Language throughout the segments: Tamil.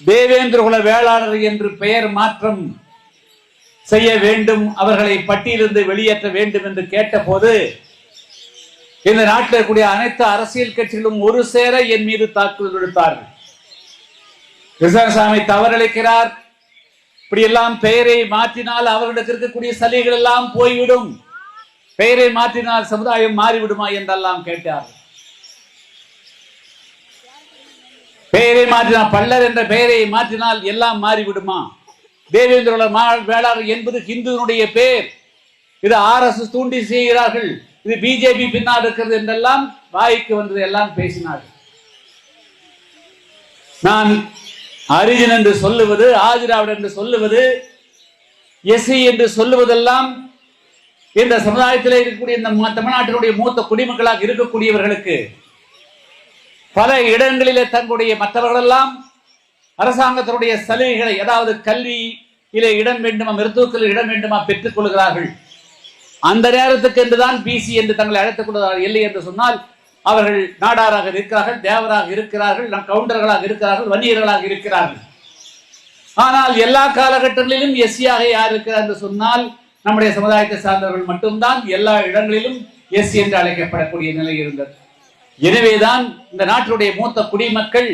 தேவேந்திரகுல வேளாளர் என்று பெயர் மாற்றம் செய்ய வேண்டும் அவர்களை பட்டியலிருந்து வெளியேற்ற வேண்டும் என்று கேட்டபோது இந்த நாட்டில் இருக்கக்கூடிய அனைத்து அரசியல் கட்சிகளும் ஒரு சேர என் மீது தாக்குதல் விடுத்தார்கள் கிருஷ்ணசாமி தவறளிக்கிறார் இப்படியெல்லாம் பெயரை மாற்றினால் அவர்களுக்கு இருக்கக்கூடிய சலுகைகள் எல்லாம் போய்விடும். பெயரை மாற்றினால் சமுதாயம் மாறிவிடுமா என்றெல்லாம் கேட்டார்கள் பெயரை மாற்றினால் பல்லர் என்ற பெயரை மாற்றினால் எல்லாம் மாறிவிடுமா? தேவேந்திரோட வேளாளர் என்பது ஹிந்துனுடைய பெயர் இது ஆர் எஸ் தூண்டி செய்கிறார்கள். இது பிஜேபி பின்னால் இருக்கிறது என்றெல்லாம் வாய்க்கு வந்தது எல்லாம் பேசினார்கள். நான் அரிஜன் என்று சொல்லுவது ஆதிராவிடர் என்று சொல்லுவது எஸ்சி என்று சொல்லுவதெல்லாம் இந்த சமுதாயத்தில் இருக்கக்கூடிய இந்த தமிழ்நாட்டினுடைய மூத்த குடிமக்களாக இருக்கக்கூடியவர்களுக்கு பல இடங்களிலே தங்களுடைய மற்றவர்களெல்லாம் அரசாங்கத்தினுடைய சலுகைகளை அதாவது கல்வியிலே இடம் வேண்டுமா மருத்துவத்தில் இடம் வேண்டுமா பெற்றுக் கொள்கிறார்கள். அந்த நேரத்துக்கு என்றுதான் பிசி என்று தங்களை அழைத்துக் கொள்கிறார்கள். இல்லை என்று சொன்னால் அவர்கள் நாடாராக இருக்கிறார்கள் தேவராக இருக்கிறார்கள் நம் கவுண்டர்களாக இருக்கிறார்கள் வன்னியர்களாக இருக்கிறார்கள். ஆனால் எல்லா காலகட்டங்களிலும் எஸ்சியாக யார் இருக்கிறார் என்று சொன்னால் நம்முடைய சமுதாயத்தை சார்ந்தவர்கள் மட்டும்தான். எல்லா இடங்களிலும் எஸ்சி என்று அழைக்கப்படக்கூடிய நிலை இருந்தது. எனவேதான் இந்த நாட்டினுடைய மூத்த குடிமக்கள்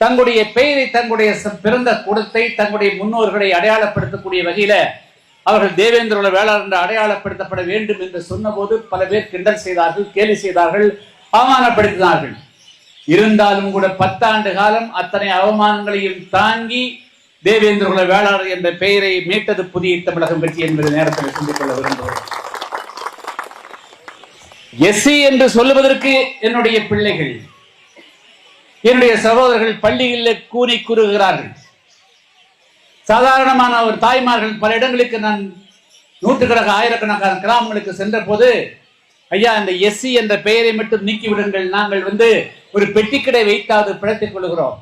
தங்களுடைய பெயரை தங்களுடைய பிறந்த குடத்தை தங்களுடைய முன்னோர்களை அடையாளப்படுத்தக்கூடிய வகையில அவர்கள் தேவேந்திரோட வேளாளர் என்று அடையாளப்படுத்தப்பட வேண்டும் என்று சொன்னபோது பல பேர் கிண்டல் செய்தார்கள் கேலி செய்தார்கள் அவமானப்படுத்தினார்கள். இருந்தாலும் கூட பத்தாண்டு காலம் அத்தனை அவமானங்களையும் தாங்கி தேவேந்திரகுல வேளாளர் என்ற பெயரை மீட்டது புதிய தமிழகம் பற்றி என்பது நேரத்தில் சிந்திக் கொள்ள விரும்புகிறேன் எஸ்சி என்று சொல்லுவதற்கு என்னுடைய பிள்ளைகள் என்னுடைய சகோதரர்கள் பள்ளியிலே கூறி கூறுகிறார்கள். சாதாரணமான ஒரு தாய்மார்கள் பல இடங்களுக்கு நான் நூற்றுக்கணக்கான ஆயிரக்கணக்கான கிராமங்களுக்கு சென்ற போது ஐயா இந்த எஸ்சி என்ற பெயரை மட்டும் நீக்கிவிடுங்கள். நாங்கள் வந்து ஒரு பெட்டிக்கடை வைத்தாவது பிழைத்துக் கொள்கிறோம்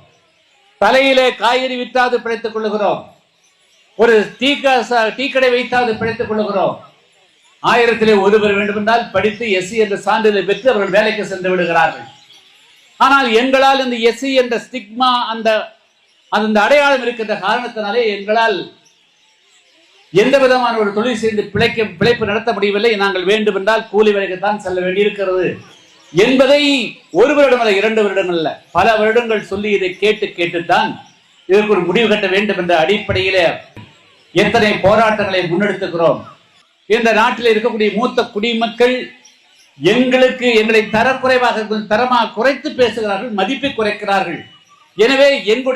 தலையிலே காய்கறி விற்றாது பிழைத்துக் கொள்கிறோம் ஒரு டீ டீ கடை வைத்தாவது பிழைத்துக் கொள்கிறோம் ஆயிரத்திலே ஒருவர் வேண்டுமென்றால் படித்து எஸ்சி என்ற சான்றிதழ் பெற்று அவர்கள் வேலைக்கு சென்று விடுகிறார்கள். ஆனால் எங்களால் இந்த எஸ்சி என்ற ஸ்டிக்மா அந்த அந்த அடையாளம் இருக்கின்ற காரணத்தினாலே எங்களால் எந்த விதமான ஒரு தொழில் செய்து பிழைக்க பிழைப்பு நடத்த முடியவில்லை. நாங்கள் வேண்டுமென்றால் கூலி வேலைக்குத்தான் செல்ல வேண்டியிருக்கிறது என்பதை ஒரு வருடம் அல்ல இரண்டு வருடம் அல்ல பல வருடங்கள் சொல்லி இதை கேட்டு கேட்டுத்தான் இதற்கு ஒரு முடிவு கட்ட வேண்டும் என்ற அடிப்படையிலே எத்தனை போராட்டங்களை முன்னெடுத்துக்கிறோம். இந்த நாட்டில் இருக்கக்கூடிய மூத்த குடிமக்கள் எங்களுக்கு எங்களை தரக்குறைவாக தரமாக குறைத்து பேசுகிறார்கள் மதிப்பை குறைக்கிறார்கள். எனவே எங்களுடைய